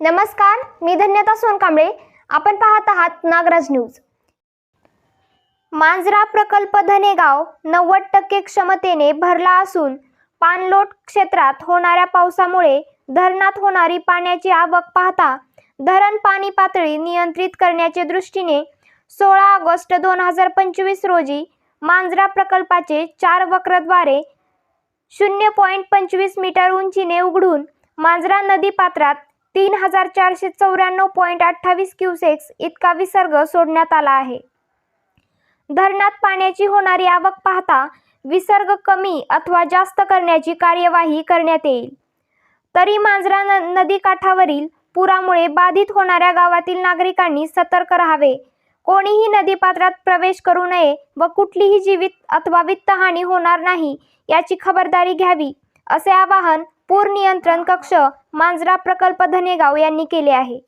नमस्कार मी धन्यता सोनकांबळे. आपण पाहत आहात नागराज न्यूज. मांजरा प्रकल्प धनेगाव नव्वद टक्के क्षमतेने भरला असून पाणलोट क्षेत्रात होणाऱ्या पावसामुळे धरणात होणारी पाण्याची आवक पाहता धरण पाणी पातळी नियंत्रित करण्याच्या दृष्टीने सोळा ऑगस्ट दोन हजार पंचवीस रोजी मांजरा प्रकल्पाचे चार वक्रद्वारे शून्य पॉईंट पंचवीस मीटर उंचीने उघडून मांजरा नदी पात्रात तीन हजार चारशे चौऱ्याण्णव पॉईंट अठ्ठावीस क्युसेक्स इतका विसर्ग सोडण्यात आला आहे. धरणात पाण्याची होणारी आवक पाहता विसर्ग कमी अथवा जास्त करण्याची कार्यवाही करण्यात येईल. तरी मांजरा न नदीकाठावरील पुरामुळे बाधित होणाऱ्या गावातील नागरिकांनी सतर्क राहावे. कोणीही नदीपात्रात प्रवेश करू नये व कुठलीही जीवित अथवा वित्तहानी होणार नाही याची खबरदारी घ्यावी असे आवाहन पूर नियंत्रण कक्ष मांजरा प्रकल्प धनेगाव यांनी केले आहे.